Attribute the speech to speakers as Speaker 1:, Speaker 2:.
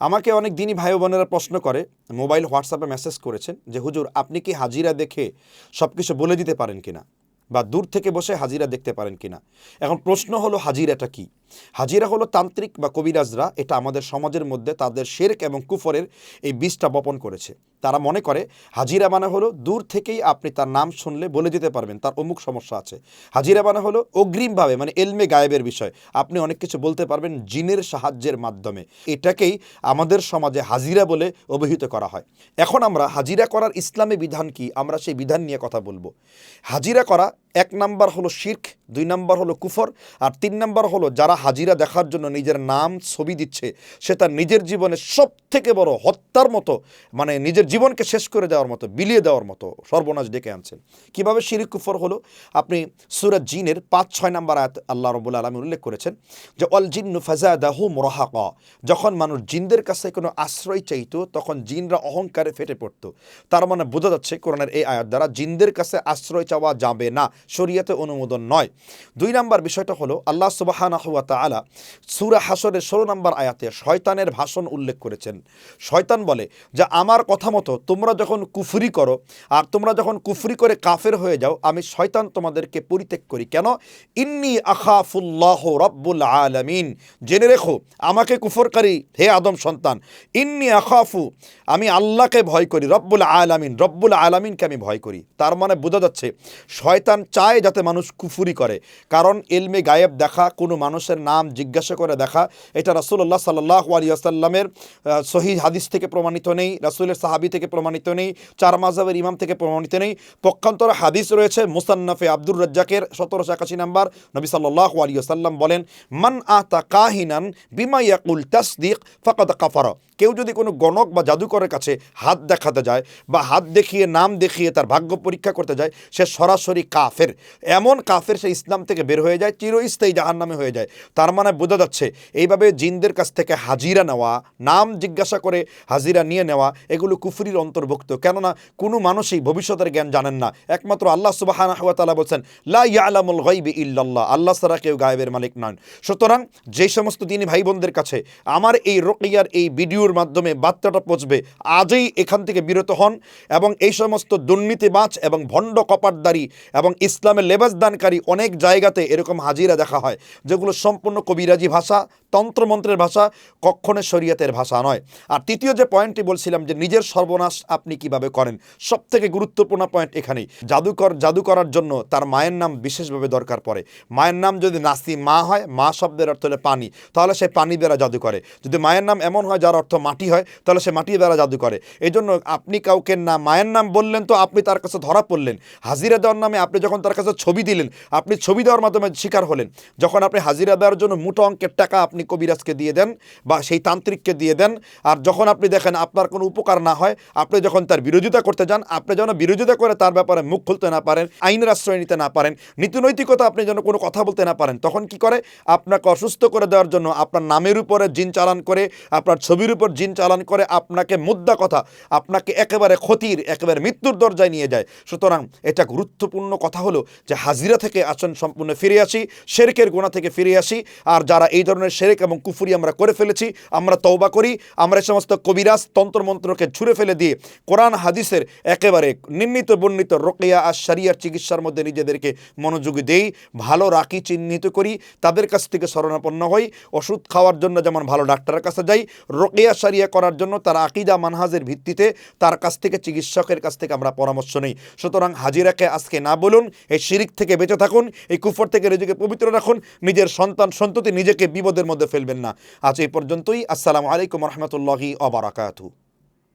Speaker 1: আমাকে অনেক দিনই ভাই বোনেরা প্রশ্ন করে, মোবাইল, হোয়াটসঅ্যাপে মেসেজ করেছেন যে, হুজুর, আপনি কি হাজিরা দেখে সব কিছু বলে দিতে পারেন কিনা? বা দূর থেকে বসে হাজিরা দেখতে পারেন কিনা? এখন প্রশ্ন হলো, হাজিরাটা কি? হাজিরা হলো তান্ত্রিক বা কবিরাজরা, এটা আমাদের সমাজের মধ্যে তাদের শেরক এবং কুফরের এই বীজটা বপন করেছে। তারা মনে করে, হাজিরা মানে হলো দূর থেকেই আপনি তার নাম শুনলে বলে দিতে পারবেন, তার অমুক সমস্যা আছে। হাজিরা মানে হলো অগ্রিমভাবে মানে এলমে গায়েবের বিষয়, আপনি অনেক কিছু বলতে পারবেন জিনের সাহায্যের মাধ্যমে। এটাকেই আমাদের সমাজে হাজিরা বলে অভিহিত করা হয়। এখন আমরা হাজিরা করার ইসলামী বিধান কি? আমরা সেই বিধান নিয়ে কথা বলব। হাজিরা করা এক নাম্বার হলো শির্ক, দুই নাম্বার হলো কুফর, আর তিন নাম্বার হলো যারা হাজিরা দেখার জন্য নিজের নাম ছবি দিচ্ছে, সে তার নিজের জীবনে সব থেকে বড় হত্যার মতো মানে নিজের জীবনকে শেষ করে দেওয়ার মতো, বিলিয়ে দেওয়ার মতো সর্বনাশ ডেকে আনছেন। কীভাবে শিরিক, কুফর হলো? আপনি সুরাত জিনের পাঁচ, ছয় নাম্বার আয়াত আল্লাহ রবুল আলমী উল্লেখ করেছেন যে অল জিন্নু ফাজাদাহু মোরাহাক যখন মানুষ জিনদের কাছে কোনো আশ্রয় চাইতো, তখন জিনরা অহংকারে ফেটে পড়তো। তার মানে বোঝা যাচ্ছে কোরআনের এই আয়াত দ্বারা জিনদের কাছে আশ্রয় চাওয়া যাবে না। শরীয়তে অনুমোদন নয়। দুই নাম্বার বিষয়টা হলো, আল্লাহ সুবাহানা হুয়া তালা সুরা হাসরের ষোলো নম্বর আয়াতে শয়তানের ভাষণ উল্লেখ করেছেন। শয়তান বলে যে, আমার কথা মতো তোমরা যখন কুফরি করো আর তোমরা যখন কুফরি করে কাফের হয়ে যাও, আমি শয়তান তোমাদেরকে পরিত্যাগ করি। কেন? ইন্নি আখাফুল্লাহ রব্বুল আলমিন। জেনে রেখো, আমাকে কুফরকারী, হে আদম সন্তান, ইন্নি আখাফু, আমি আল্লাহকে ভয় করি, রব্বুল আলামিন, রব্বুল আলামিনকে আমি ভয় করি। তার মানে বোঝা যাচ্ছে, শয়তান চায় যাতে মানুষ কুফুরি করে। কারণ এলমে গায়েব দেখা, কোনো মানুষের নাম জিজ্ঞাসা করে দেখা, এটা রাসুল্লাহ সাল্লাহ আলী আসাল্লামের সহি হাদিস থেকে প্রমাণিত নেই, রাসুলের সাহাবি থেকে প্রমাণিত নেই, চার মাজাবের ইমাম থেকে প্রমাণিত নেই। পক্ষান্তর হাদিস রয়েছে, মুসান্নফে আব্দুর রাজ্জাকের সতেরোশো একাশি নাম্বার, নবী সাল্লাহ আলী আসাল্লাম বলেন, মান আতা কাহিনান বিমা ইয়াকুল তাসদিক ফাকাদ কাফার। কেউ যদি কোনো গণক বা জাদুকরের কাছে হাত দেখাতে যায় বা হাত দেখিয়ে নাম দেখিয়ে তার ভাগ্য পরীক্ষা করতে যায়, সে সরাসরি কাফের। এমন কাফের সে ইসলাম থেকে বের হয়ে যায়, চিরস্থায়ী জাহান নামে হয়ে যায়। তার মানে বোঝা যাচ্ছে এইভাবে জিনদের কাছ থেকে হাজিরা নেওয়া, নাম জিজ্ঞাসা করে হাজিরা নিয়ে নেওয়া, এগুলো কুফরির অন্তর্ভুক্ত। কেননা কোনো মানুষই ভবিষ্যতের জ্ঞান জানেন না। একমাত্র আল্লাহ সুবাহানা তালা বলছেন, লা ইয়ালামুল গাইবি ইল্লাল্লাহ আল্লাহ সারা কেউ গায়েবের মালিক নন। সুতরাং যে সমস্ত তিনি ভাই বোনদের কাছে আমার এই রোকিয়ার এই ভিডিওর মাধ্যমে বার্তাটা পৌঁছবে, আজই এখান থেকে বিরত হন এবং এই সমস্ত দুর্নীতিবাজ এবং ভণ্ড কপাটদারি এবং ইসলামের লেবাসদানকারী অনেক জায়গাতে এরকম হাজিরা দেখা হয়, যেগুলো সম্পূর্ণ কবিরাজি ভাষা, তন্ত্রমন্ত্রের ভাষা কক্ষণে শরীয়তের ভাষা নয়। আর তৃতীয় যে পয়েন্টটি বলছিলাম যে নিজের সর্বনাশ আপনি কীভাবে করেন সব থেকে গুরুত্বপূর্ণ পয়েন্ট এখানেই, জাদুকর জাদু করার জন্য তার মায়ের নাম বিশেষভাবে দরকার পড়ে। মায়ের নাম যদি নাসি মা হয়, মা শব্দের অর্থ হলে পানি, তাহলে সে পানি দ্বারা জাদু করে। যদি মায়ের নাম এমন হয় যার অর্থ মাটি হয়, তাহলে সে মাটি দ্বারা জাদু করে। এই জন্য আপনি কাউকে না, মায়ের নাম বললেন তো আপনি তার কাছে ধরা পড়লেন। হাজিরা দেওয়ার নামে আপনি যখন তার কাছে ছবি দিলেন, আপনি ছবি দেওয়ার মাধ্যমে শিকার হলেন। যখন আপনি হাজিরা দেওয়ার জন্য মোটো অঙ্কের টাকা আপনি কবিরাজকে দিয়ে দেন বা সেই তান্ত্রিককে দিয়ে দেন, আর যখন আপনি দেখেন আপনার কোনো উপকার না হয়, আপনি যখন তার বিরোধিতা করতে যান, আপনি যেন বিরোধিতা করে তার ব্যাপারে মুখ খুলতে না পারেন, আইনের আশ্রয় নিতে না পারেন নীতিনৈতিকতা আপনি যেন কোনো কথা বলতে না পারেন, তখন কি করে? আপনাকে অসুস্থ করে দেওয়ার জন্য আপনার নামের উপরে জিন চালান করে, আপনার ছবির উপর জিন চালান করে আপনাকে মুদ্রা কথা, আপনাকে একেবারে ক্ষতির, একেবারে মৃত্যুর দরজায় নিয়ে যায়। সুতরাং এটা গুরুত্বপূর্ণ কথা হলো যে হাজিরা থেকে আসন সম্পূর্ণ ফিরে আসি, শেরেকের গোনা থেকে ফিরে আসি, আর যারা এই ধরনের শেরেক এবং কুফুরি আমরা করে ফেলেছি, আমরা তৌবা করি, আমরা এই সমস্ত কবিরাজ তন্ত্রমন্ত্রকে ছুঁড়ে ফেলে দিয়ে কোরআন, হাদিসের একেবারে নির্মিত বর্ণিত রোকেয়া আর সারিয়ার চিকিৎসার মধ্যে নিজেদেরকে মনোযোগী দেই, ভালো রাখি চিহ্নিত করি, তাদের কাছ থেকে শরণাপন্ন হই, ওষুধ খাওয়ার জন্য যেমন ভালো ডাক্তারের কাছে যাই, রোকেয়া সারিয়া করার জন্য তার আকিদা মানহাজের ভিত্তিতে তার কাছ থেকে চিকিৎসকের কাছ থেকে আমরা পরামর্শ নিই। সুতরাং হাজিরাকে আজকে না বলুন, এই শিরিক থেকে বেঁচে থাকুন, এই কুফর থেকে নিজেকে পবিত্র রাখুন, নিজের সন্তান সন্ততি নিজেকে বিপদের মধ্যে ফেলবেন না। আজ এই পর্যন্তই। আসসালামু আলাইকুম রহমতুল্লাহি অবরাকাতু